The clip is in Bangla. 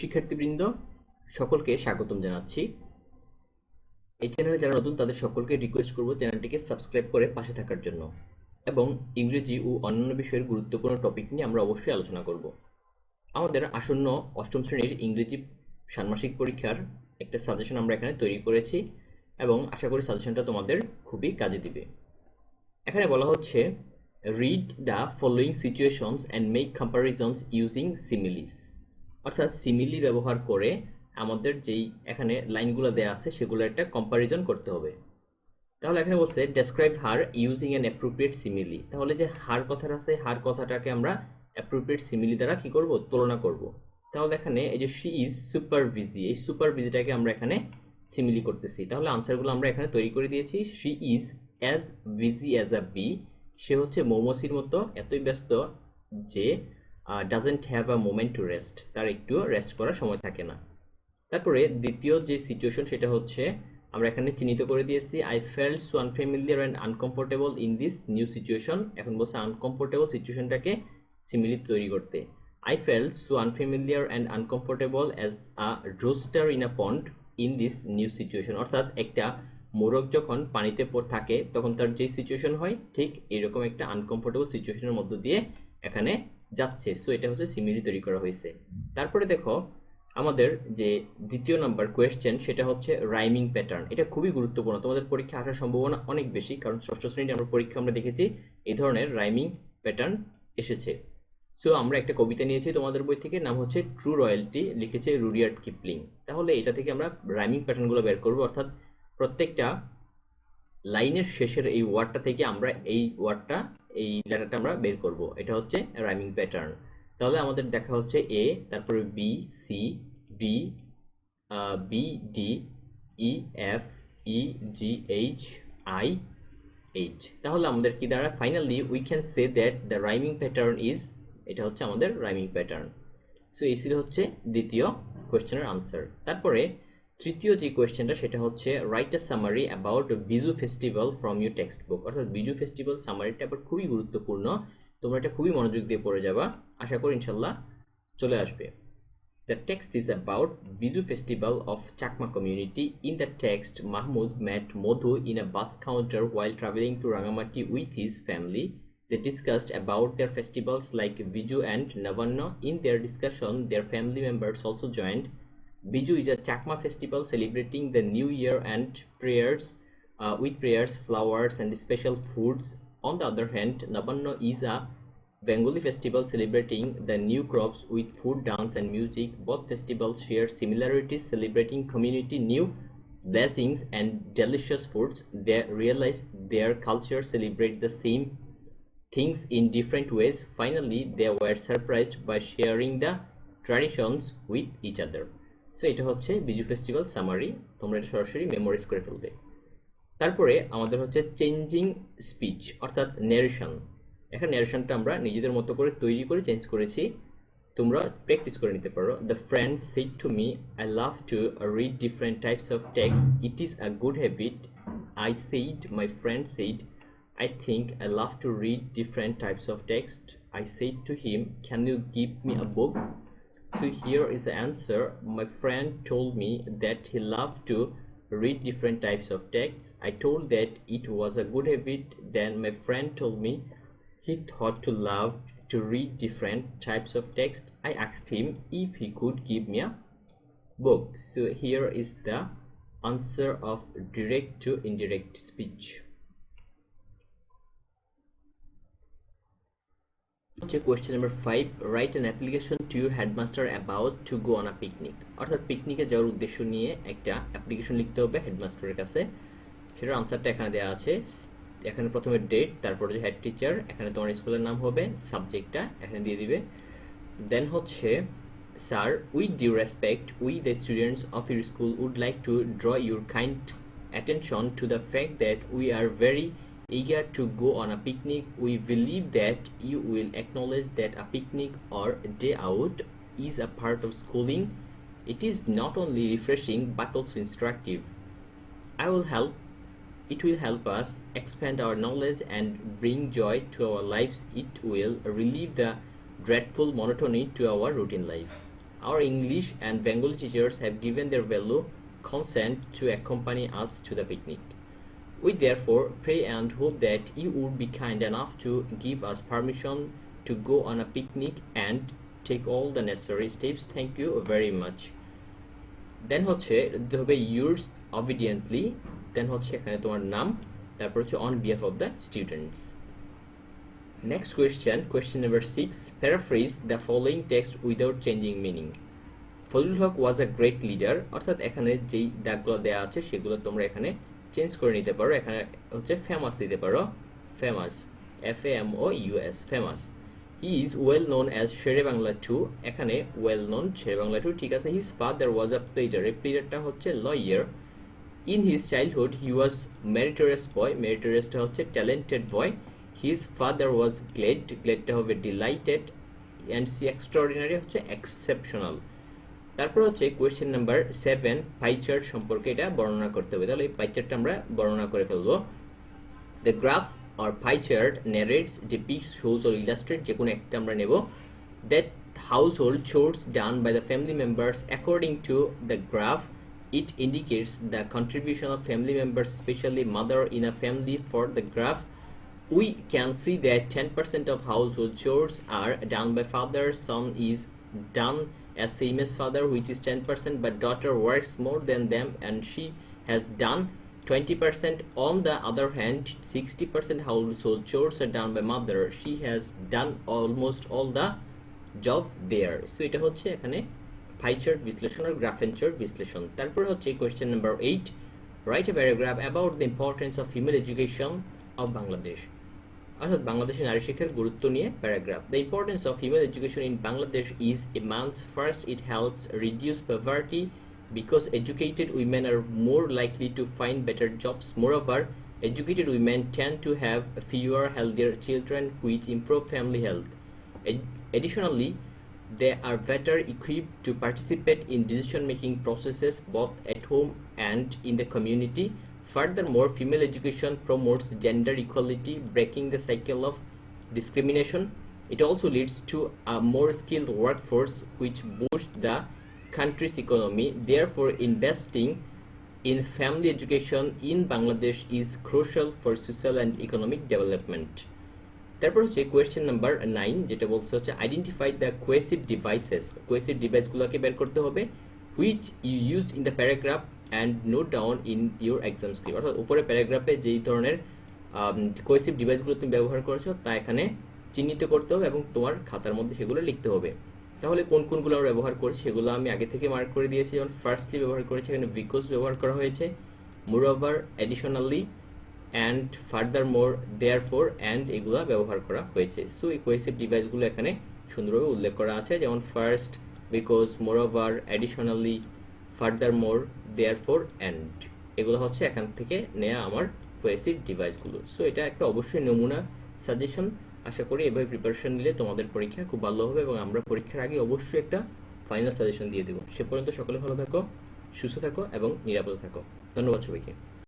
শিক্ষার্থীবৃন্দ, সকলকে স্বাগতম জানাচ্ছি। এই চ্যানেলে যারা নতুন, তাদের সকলকে রিকোয়েস্ট করব চ্যানেলটিকে সাবস্ক্রাইব করে পাশে থাকার জন্য এবং ইংরেজি ও অন্যান্য বিষয়ের গুরুত্বপূর্ণ টপিক নিয়ে আমরা অবশ্যই আলোচনা করব। আমাদের আসন্ন অষ্টম শ্রেণির ইংরেজি ষান্মাসিক পরীক্ষার একটা সাজেশন আমরা এখানে তৈরি করেছি এবং আশা করি সাজেশনটা তোমাদের খুবই কাজে দিবে। এখানে বলা হচ্ছে read the following situations and make comparisons using similes অর্থাৎ সিমিলি ব্যবহার করে আমাদের যেই এখানে লাইনগুলো দেওয়া আছে, সেগুলো একটা কম্পারিজন করতে হবে। তাহলে এখানে বলছে describe her using an appropriate simile তাহলে যে হার কথাটা আছে হার কথাটাকে আমরা অ্যাপ্রোপ্রিয়েট সিমিলি দ্বারা কি করব? তুলনা করব। তাহলে এখানে এই যে শি ইজ সুপার বিজি এই সুপার বিজিটাকে আমরা এখানে সিমিলি করতেছি। তাহলে আনসারগুলো আমরা এখানে তৈরি করে দিয়েছি। She is as busy as a bee সে হচ্ছে মৌমাছির মতো, এতই ব্যস্ত যে doesn't have a moment to rest তার একটুও রেস্ট করার সময় থাকে না। তারপরে দ্বিতীয় যে সিচুয়েশন সেটা হচ্ছে, আমরা এখানে চিহ্নিত করে দিয়েছি I felt so unfamiliar and uncomfortable in this new situation এখন বলছে আনকমফোর্টেবল সিচুয়েশনটাকে সিমিলি তৈরি করতে। I felt so unfamiliar and uncomfortable as a rooster in a pond in this new situation অর্থাৎ একটা মোরগ যখন পানিতে থাকে, তখন তার যে সিচুয়েশন হয়, ঠিক এরকম একটা আনকমফোর্টেবল সিচুয়েশনের মধ্য দিয়ে এখানে যাচ্ছে সো এটা হচ্ছে সিমিলি তৈরি করা হয়েছে। তারপরে দেখো, আমাদের যে দ্বিতীয় নাম্বার কোয়েশ্চেন সেটা হচ্ছে রাইমিং প্যাটার্ন এটা খুবই গুরুত্বপূর্ণ। তোমাদের পরীক্ষা আসার সম্ভাবনা অনেক বেশি, কারণ ষষ্ঠ শ্রেণীতে আমরা পরীক্ষা আমরা দেখেছি এই ধরনের রাইমিং প্যাটার্ন এসেছে। সো আমরা একটা কবিতা নিয়েছি তোমাদের বই থেকে, নাম হচ্ছে ট্রু রয়্যালটি লিখেছে রুডিয়ার্ড কিপলিং। তাহলে এটা থেকে আমরা রাইমিং প্যাটার্নগুলো বের করব, অর্থাৎ প্রত্যেকটা লাইনের শেষের এই ওয়ার্ডটা থেকে আমরা এই ওয়ার্ডটা এই লেটারটা আমরা বের করব। এটা হচ্ছে রাইমিং প্যাটার্ন তাহলে আমাদের দেখা হচ্ছে এ তারপরে B C D B D E F E G H I H তাহলে আমাদের কি দ্বারা finally we can say that the rhyming pattern is এটা হচ্ছে আমাদের রাইমিং প্যাটার্ন সো এই ছিল হচ্ছে দ্বিতীয় কোয়েশ্চেনের আনসার তারপরে তৃতীয় যে কোয়েশ্চেনটা সেটা হচ্ছে write a summary about Biju festival from you text book অর্থাৎ বিজু ফেস্টিভ্যাল সামারিটা আবার খুবই গুরুত্বপূর্ণ। তোমরা এটা খুবই মনোযোগ দিয়ে পড়ে যাবা। আশা করি ইনশাল্লাহ চলে আসবে। The text is about Biju festival of Chakma community in the text Mahmud met Madhu in a bus counter while travelling to Rangamati with his family they discussed about their festivals like Biju and Nabanna in their discussion their family members also joint Biju is a Chakma festival celebrating the new year and prayers uh, with prayers, flowers, and special foods. On the other hand, Navanna is a Bengali festival celebrating the new crops with food, dance, and music. Both festivals share similarities, celebrating community new blessings and delicious foods. They realize their culture celebrate the same things in different ways. Finally, they were surprised by sharing the traditions with each other. So এটা হচ্ছে বিজু ফেস্টিভ্যাল সামারি তোমরা এটা সরাসরি মেমোরাইজ করে ফেলবে। তারপরে আমাদের হচ্ছে চেঞ্জিং স্পিচ অর্থাৎ নেরেশন এখানে ন্যারেশনটা আমরা নিজেদের মতো করে তৈরি করে চেঞ্জ করেছি। তোমরা প্র্যাকটিস করে নিতে পারো। The friend said to me I love to read different types of texts it is a good habit I said my friend said I think I love to read different types of text. I said to him, Can you give me a book? So here is the answer. My friend told me that he loved to read different types of texts. I told that it was a good habit. Then my friend told me he thought to love to read different types of text. I asked him if he could give me a book. So here is the answer of direct to indirect speech. হচ্ছে question number five write an application to your headmaster about to go on a picnic অর্থাৎ পিকনিকে যাওয়ার উদ্দেশ্য নিয়ে একটা অ্যাপ্লিকেশন লিখতে হবে হেডমাস্টারের কাছে। সেটার আনসারটা এখানে দেওয়া আছে। এখানে প্রথমে ডেট তারপরে যে হেড টিচার এখানে তোমার স্কুলের নাম হবে সাবজেক্টটা এখানে দিয়ে দিবে। দেন হচ্ছে sir with due respect we the students of your school would like to draw your kind attention to the fact that we are very eager to go on a picnic. We believe that you will acknowledge that a picnic or day out is a part of schooling. It is not only refreshing but also instructive. I will help it will help us expand our knowledge and bring joy to our lives. It will relieve the dreadful monotony to our routine life. Our English and Bengali teachers have given their value consent to accompany us to the picnic. We therefore pray and hope that you would be kind enough to give us permission to go on a picnic and take all the necessary steps. Thank you very much. Then হচ্ছে হবে ইউর্স অবিডিয়েন্টলি দেন হচ্ছে এখানে তোমার নাম, তারপর হচ্ছে on behalf of the students next question question number six paraphrase the following text without changing meaning Fazlul Huq was a great leader অর্থাৎ এখানে যেই দাগগুলো দেওয়া আছে, সেগুলো তোমরা এখানে চেঞ্জ করে নিতে পারো। এখানে হচ্ছে ফেমাস দিতে পারো। Famous F A M O US famous he is well known as Sher-e Bangla too এখানে well known Sher-e Bangla too ঠিক আছে। His father was a pleader এই প্লেজারটা হচ্ছে lawyer in his childhood he was meritorious boy মেরিটোরিয়াসটা হচ্ছে talented boy his father was glad গ্লেডটা হবে ডিলাইটেড অ্যান্ড সি এক্সট্রাঅর্ডিনারি হচ্ছে এক্সেপশনাল তারপর হচ্ছে কোয়েশ্চেন নাম্বার সেভেন পাইচার্ট সম্পর্কে এটা বর্ণনা করতে হবে তাহলে এই পাইচার্টটা আমরা বর্ণনা করে ফেলব the graph or pie chart narrates, depicts, shows or যে কোনো একটা আমরা নেব that household chores done by the family members according to the graph it indicates the contribution of family members especially mother in a family for the graph we can see that 10% of household chores are done by father son is done as same as father which is 10% but daughter works more than them and she has done 20% on the other hand 60% household chores are done by mother she has done almost all the job there so এটা হচ্ছে এখানে পাই চার্ট বিশ্লেষণ আর গ্রাফ এন্ড চার্ট বিশ্লেষণ তারপর হচ্ছে question number eight write a paragraph about the importance of female education of Bangladesh অর্থাৎ বাংলাদেশের নারী শিক্ষার গুরুত্ব নিয়ে paragraph the importance of female education in Bangladesh is immense first it helps reduce poverty because educated women are more likely to find better jobs. Moreover, educated women tend to have fewer healthier children, which improve family health. Ad- additionally, they are better equipped to participate in decision making processes both at home and in the community. Furthermore, female education promotes gender equality, breaking the cycle of discrimination. It also leads to a more skilled workforce, which boosts the country's economy. Therefore, investing in family education in Bangladesh is crucial for social and economic development. তারপর হচ্ছে কোয়েশ্চেন নাম্বার নাইন যেটা বলছে হচ্ছে identify the cohesive devices cohesive ডিভাইসগুলোকে বের করতে হবে which you use in the paragraph and note down in your exam script অর্থাৎ উপরে প্যারাগ্রাফে যেই ধরনের কোয়েসিভ ডিভাইসগুলো তুমি ব্যবহার করেছ, তা এখানে চিহ্নিত করতে হবে এবং তোমার খাতার মধ্যে সেগুলো লিখতে হবে। তাহলে কোন কোনগুলো আমরা ব্যবহার করছি সেগুলো আমি আগে থেকে মার্ক করে দিয়েছি। যেমন ফার্স্টলি ব্যবহার করেছি, এখানে বিকজ ব্যবহার করা হয়েছে। Moreover additionally and furthermore therefore and এগুলো ব্যবহার করা হয়েছে। সো এই কোয়েসিভ ডিভাইসগুলো এখানে সুন্দরভাবে উল্লেখ করা আছে। যেমন first because moreover additionally furthermore therefore and এগুলো হচ্ছে এখান থেকে নেয়া আমার কোয়েসিভ ডিভাইসগুলো সো এটা একটা অবশ্যই নমুনা সাজেশন আশা করি এভাবে প্রিপারেশন নিলে তোমাদের পরীক্ষা খুব ভালো হবে এবং আমরা পরীক্ষার আগে অবশ্যই একটা ফাইনাল সাজেশন দিয়ে দেবো। সে পর্যন্ত সকলে ভালো থাকো, সুস্থ থাকো এবং নিরাপদ থাকো। ধন্যবাদ সবাইকে।